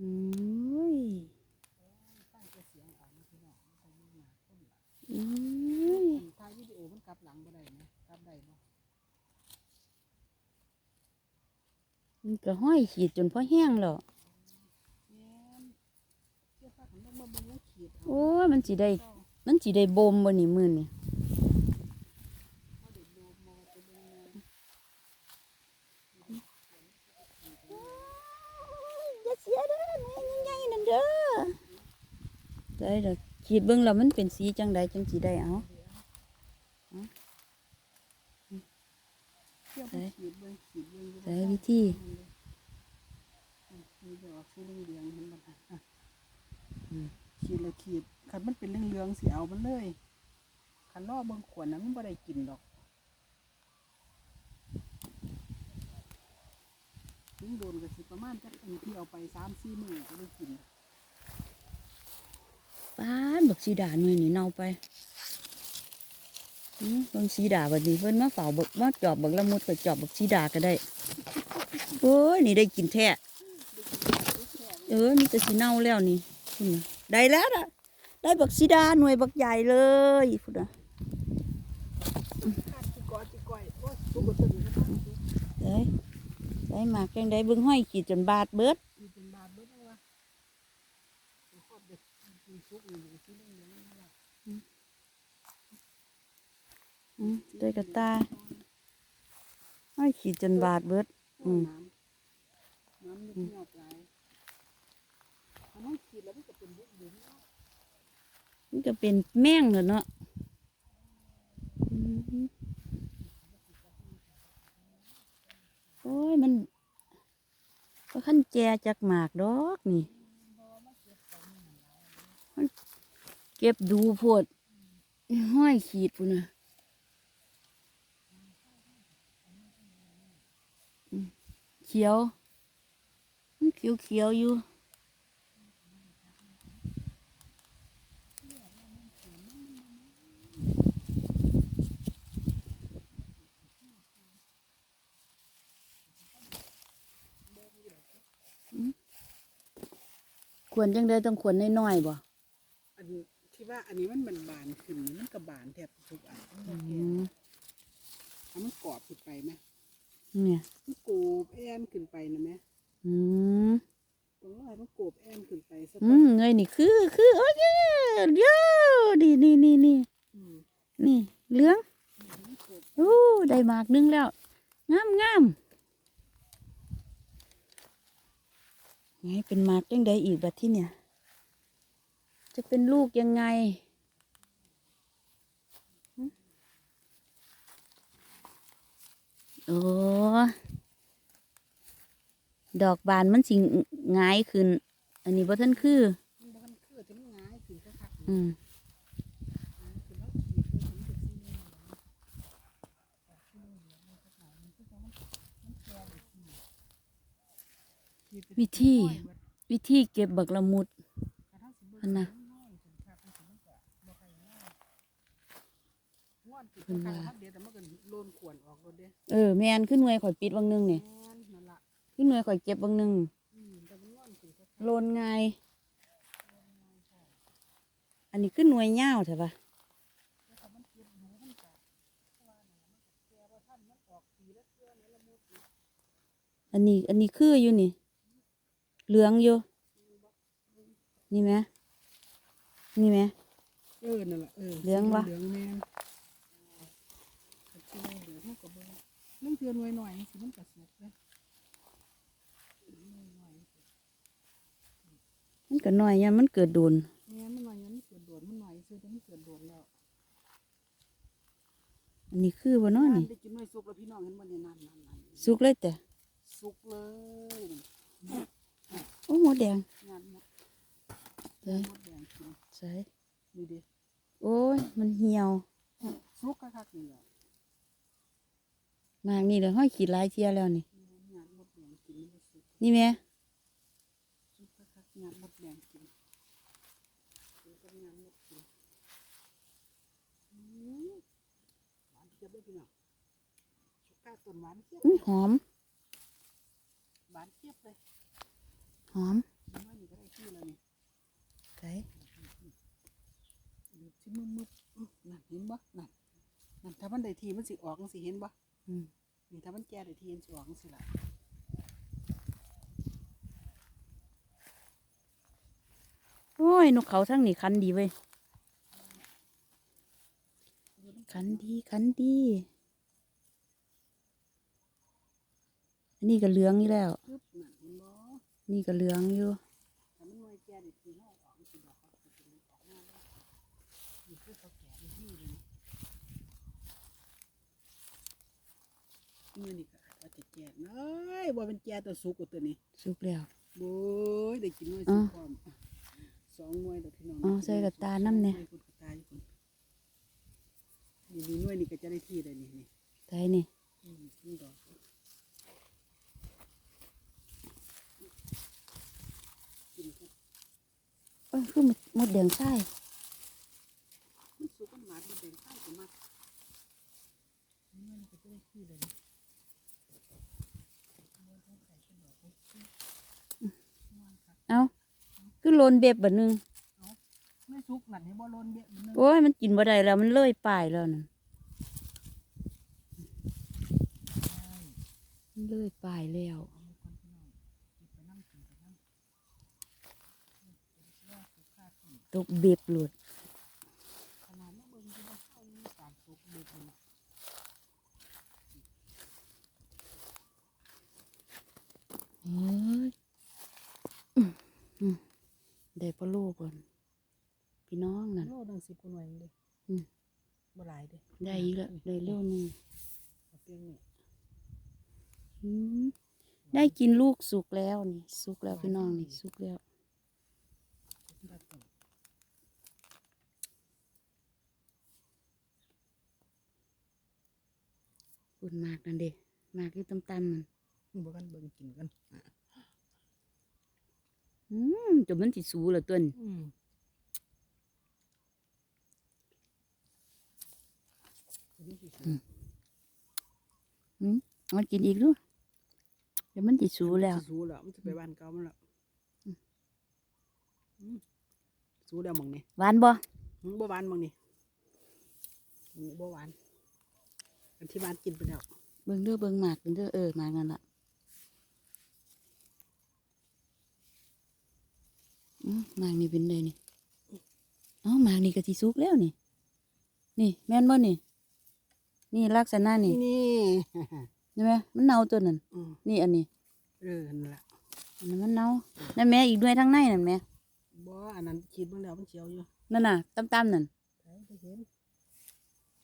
อืยตั้งแต่เสียงออกมาพี่น้องมันคงไม่หนาต้นละอืยถ่ายวิดีโอมันกลับหลังบ่ได้ไหมกลับได้บ่มันก็ห้อยขีดจนพอแห้งแล้วแม่นเสื้อผ้าของน้องมาเบิ่งแล้วขีดเอาโอ้ยมันสิได้เจ้ามันสิได้บ่มบ่นี่มื้อนี่ เขาเด็กดูมองไปเบิ่งแม่ อย่าเสียเด้อแม่ใหญ่ๆนั่นเด้อ ได้ดอกขีดเบิ่งแล้วมันเป็นสีจังใดจังสิได้เอาเที่ยวไปขีดเบิ่งขีดเบิ่งอยู่ได้วิธีมีดอกสีเหลืองๆเห็นบ่คะอะอืมขีดละขีดคันมันเป็นเหลืองๆสิเอามันเลยคันรอเบิ่งขวดนั้นมันบ่ได้กินดอกถึงโดนก็สิประมาณจักอันที่เอาไป3-4มื้อก็ได้กิน ป้านบักสีดาหน่วยนี่เน่าไปเบิ่งสีดาบัดนี้เพิ่นมาเฝ้าบักมาจอบบักละมุดก็จอบบักสีดาก็ได้โอ้ยนี่ได้กินแท้เออนี่ก็สิเน่าแล้วนี่ได้แล้วล่ะได้บักสีดาหน่วยบักใหญ่เลยพุ่นะข้าจิกอจิก้อยวได้ได้มากงได้บิ่งห้อยขีดจนบาดเบิด มีเป็นบาทเบิดแล้ววะเป็นครอบเด็ก กินซุปอยู่อยู่ที่นี่เลยนี่แหละอืมได้กระตาห้อยขีดจนบาดเบิด อืมน้ำน้ำนี่งอกหลายมันต้องขีดแล้วมันจะเป็นบุ๋มบุ๋มเนาะมันก็เป็นแม่งเหรอเนาะอืมโอ้ยมันก็ขั้นแจจากหมากดอกนี่มัน เก็บดูพดห้อยขีดปุ่นนะเขียวมันเขียวเขียวอยู่ควรจังได้ต้องควรน้อยๆบ่ ที่ว่าอันนี้มันมันบานขึ้นมันก็บานแทบทุกอันมันบ่อืแก่มเอามันกรอบขึ้นไปไหมเนี่ยมันโกบแอนขึ้นไปนะแม่อืมตรงนั้นมันโกบแอนขึ้นไปสักอืมเงยนี่คือคือโอ้ยเยอะดีนี่นี่นี่อืมนี่เหลืองมันโกบโอ้ได้หมากหนึงแล้วงามงามไงเป็นหมากจังใดอีกบัดที่เนี่ย จะเป็นลูกยังไงหึโอ้ดอกบานมันสิงายขึ้น อันนี้บ่ทันคือมันบ่ทันคือที่มันหงายขึ้นคักๆอืมขึ้นแล้วขีดไปถึงจุดที่นี่ออกที่นี่แล้วมันก็หายมันคือว่ามันมันแก่เลยขีดขีดไปวิธี วิธีเก็บบักละมุดอันน่ะ ง่วนติดข้างๆครับ เดี๋ยวแต่มันก็โลนขวนออกรถเด้เออแมนขึ้นหน่วยข่อยปิดวังหนึงนี่แม่นนั่นล่ะขึ้นหน่วยข่อยเก็บวังหนึงอืมแต่มันง่วนติดข้างโลนไงายอันนี้ขึ้นหน่วยยาวใช่ปะๆแล้วถ้ามันเก็บหนูมันก็ว่านั่นล่ะมันก็แก่ว่าท่านมันออกปีละเทื่อนี่ละมุดนี่อันนี้ อันนี้คืออยู่นี่ เหลืองอยู่นี่ไหมนี่ไหมเออนั่นล่ะเออเหลืองวะเหลืองแม่ นก็สิเหลืองเฮาก็เบิ่งนั่นเทื่อหน่วยหน่อยสิมันก็สุกเด้มันก็น้อยเนี่ยมันเกิดโดนแม่นมันหน่อยมันเกิดโดดมันหน่อยซื้อแต่มันเกิดโดดแล้วอันนี้คือบ่เนาะนี่ได้กินหน่วยสุกแล้วพี่น้องเห็นบ่เนี่ยนั่นนั่นนั่นสุกเลยแต่สุกเลยโอ้หมดแดงงานหมดเอ้ยหมดแดงกินใส่นี่ดิโอ้ยมันเหี่ยวสุกคักๆนี่แหละ มากนี่เลยห้อยขีดลายเชียแล้วนี่ นี่ไหมหอมหอมไก่ที่มืดๆนั่นเห็นบ่นั่นนั่นถ้ามันได้ทีมันสิออกมันสิเห็นบ่ นี่ถ้ามันแก่ได้ทีมันสิออกจังสิล่ะโอ้ยนกเขาทั้งนี่คันดีเว้ยคันดีคันดีอันนี้ก็เหลืองอยู่แล้วปึ๊บนั่นเห็นบ่นี่ก็เหลืองอยู่ ถ้ามันหน่วยแก่ได้ทีเฮาออกมันสิดอกเขาสิเป็นออกมาแล้วนี่คือเขาแก่ได้ทีเลย มื้อนี้ก็อาจว่าจะแก่น้อยบ่เป็นแก่ตัวสุกกว่าตัวนี้สุกแล้วโอ้ยได้กินหน่วยอ๋สุอกพร้อมสองหน่วยเด้อพี่น้องอ๋อใส่กับตาน้ำเนี่ยใส่กับตาอยู่พุ่นนี่นี่หน่วยนี่ก็จะได้ที่เลยนี่นี่ใส่นี่อืมนี่ดอกกินครับเอ้ยคือมดแดงใส่มันสุกมันหวานมันเด่นข้าวก็มากนี่มันก็จะได้ที่เลยนี่ เอ้า คือโลนเบบแบบนึงไม่สุกหนันให้บ่โลนเบี้ยมันนึงโอ้ยมันกินบ่ได้แล้วมันเลยป่ายแล้วนั่นมันเลยป่ายแล้วเอาไปก่อนพี่น้องเก็บไปน้ำกินไปน้ำว่าสุกค่าต้นตกเบ็บหลุดขนาดมาเบิ่งที่ว่าข้าวนี่สารสุกเด็ดเลย ได้ปลาโลก่อนพี่น้องนั่นโลดังสิบกว่าหน่วยเองเด้อืมบ่หลายเด้ได้อีกแล้วได้เร็วหนึงเอาเพียงนี่อืมได้กินลูกสุกแล้วนี่ สุกแล้วพี่น้องนี่สุกแล้วตัดต้นปุ่นมากนั่นเด้มากที่ตำตันนั่นบ่กันเบิ่งกินกัน อืมจนมันสิสูแล้วตัวนี้อืมตัวนี้สิสูมันกินอีกดูเดี๋ยวมันสิสูแล้วสิสูแล้วมันจะไปบ้านเก่ามันแล้วอืมสูแล้วหมองนี่หวานบ่อืมบ่หวานหมองนี่นี่บ่หวานอันที่บ้านกินไปแล้วเบิ่งเด้อเบิ่งหมากเบิ่งเด้อเออหมากนั่นล่ะ มหมากนี่เป็นไดนี่ เอ้าหมากนี่ก็สิสุกแล้วนี่ นี่ แม่นบ่นี่ นี่ลักษณะนี่นี่ใช่ไหมมันเน่าตัวนั้นอืมนี่อันนี้เออนั่นแหละอันนั้นมันเน่านั่นแม่อีกด้วยทั้งในนั่นแม่บ่อันนั้นคิดเบิ่งแล้วมันเจียวอยู่ นั่นน่ะตำๆนั่นใครไปเห็น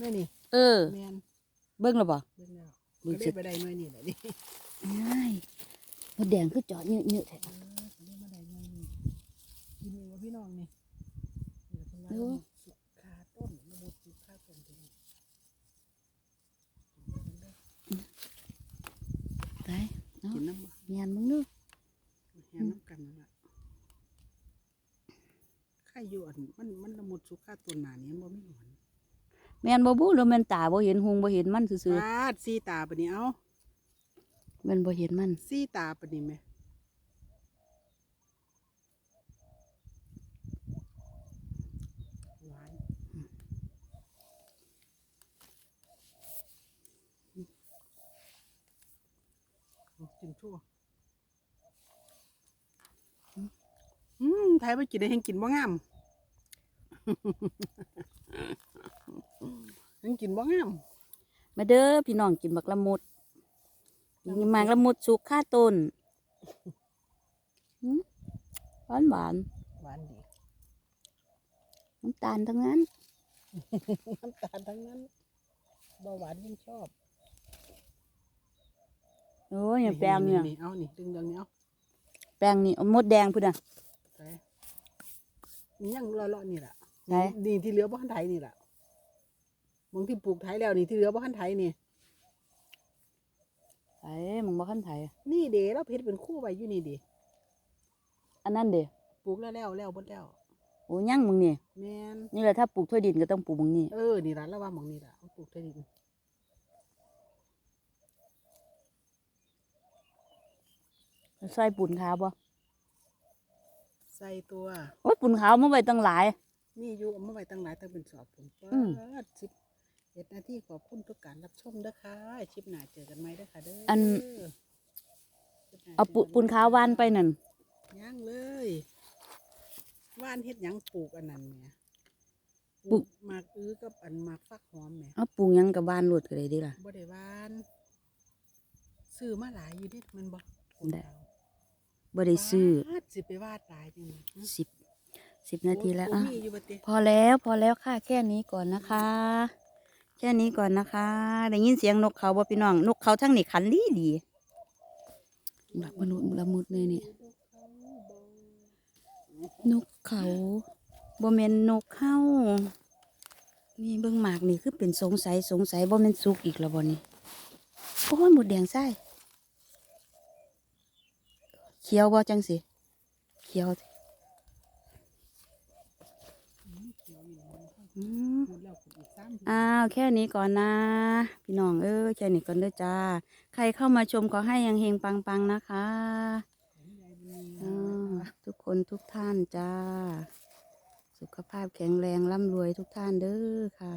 นี่นี่ เออแม่นเบิ่งแล้วบ่เบิ่งแล้วเบิ่ก็งได้เสร็จไปได้หน่วยนี่แหละนี่ง่ายมดแดงคือจอดเยอะๆแท้ เออก็ได้มาได้หน่วยนี่กินเองกับพี่น้องนี่นี่แหละเพิ่นว่าโอ้สุกคาต้นระบบสุกคาต้นพี่น้องตายเอ้ากินน้ำบ่เมียนมึงเด้อแหนน้ำกันนั่นล่ะไข่อยู่อันมันมันละมุดสุกคาต้นหนานี่มันบ่มีหนอนแม่นบ่บูหรือแม่นตาบ่เห็นหงบ่เห็นมันซื่อปาดสีตาปะนี่เอาๆแม่นบ่เห็นมัน สีตาปะนี่แม่หวานเอา กินชั่วอืมไทยไปกินได้เห็นกินบ่งามเห็นกินบ่งามมาเด้อพี่น้องกินบักละมุดกินหมากละมุดสุกค่าต้นหืมหวานหวานหวานดีๆน้ำตาลทั้งนั้นน้ำตาลทั้งนั้นเบาหวานยิ่งชอบ โอ้ยแปลงเนี่ยนี่เอานี่ดึงเดืองนี้เอาแปลงนี่เอามดแดงพุ่นน่ะใส่นี่ยังเลาะๆนี่แหละไหนนี่ที่เหลือบ้านไทยนี่แหละมองที่ปลูกไทยแล้วนี่ที่เหลือบ้านไทยนี่ไอ้มึงบ่คันไถนี่เด้เราเพชรเป็นคู่ไว้อยู่นี่เด้อันนั้นเด้ปลูกแล้วแล้วแล้วหมดแล้ว โอ้ยังมึงนี่แม่นนี่แหละถ้าปลูกถ้วยดินก็ต้องปลูกมึงนี่ เออ นี่ร้านละว่าหมองนี่แหละเอาปลูกไทยดิน ใส่ปุ่นขาวบ่ใส่ตัวโอ้ยปุ่นขาวมาไว้ตั้งหลายนี่อยู่เอามาไว้ตั้งหลายตั้งเป็นสอบผมอืมเปิดสิบเฮ็ดหน้าที่ขอบคุณทุกการรับชมเด้อค่ะคลิปหน้าเจอกันไหมเด้อค่ะเด้ออัอัน เอาปุปูนขาวหวานไปนั่นย่างเลยว่านเฮ็ดหยังปลูกอันนั้นแหม่ปลูกหมากอื้อกับอันหมากฟักหอมแหม่เอาปลูกหยังกับบ้านโลดก็ได้เดีล่ะ บ่ได้ว่านซื้อมาหลายอยู่เดิมันบ่ได้ บ่ได้ซื้อวาดสิไปวาดหลายจังเลยฮะสิบสิบนาทีแล้วโอ้อะมีอยู่บ่เตะพอแล้วพอแล้วค่ะแค่นี้ก่อนนะคะ แค่นี้ก่อนนะคะได้ยินเสียงนกเขาบ่พี่น้องนกเขาทั้งนี่ขันดีดีหลับมนุษย์ละมุดเลยนี่นกเขาบ่แม่นนกเข้านี่เบิ่งหมากนี่คือเป็นสงสัยสงสัยบ่แม่นสุกอีกแล้วบ่นี่โอ้ยหมดแดงไส้ เขียวบ่จังสิเขียวอืมพูดแล้วพูดอีกซ้ำอ้าวแค่นี้ก่อนนะ พี่น้องเออแค่นี้ก่อนเด้อจ้า ใครเข้ามาชมขอให้ยังเฮงปังๆนะคะอ่าทุกคนทุกท่านจ้า สุขภาพแข็งแรงร่ำรวยทุกท่านเด้อค่ะ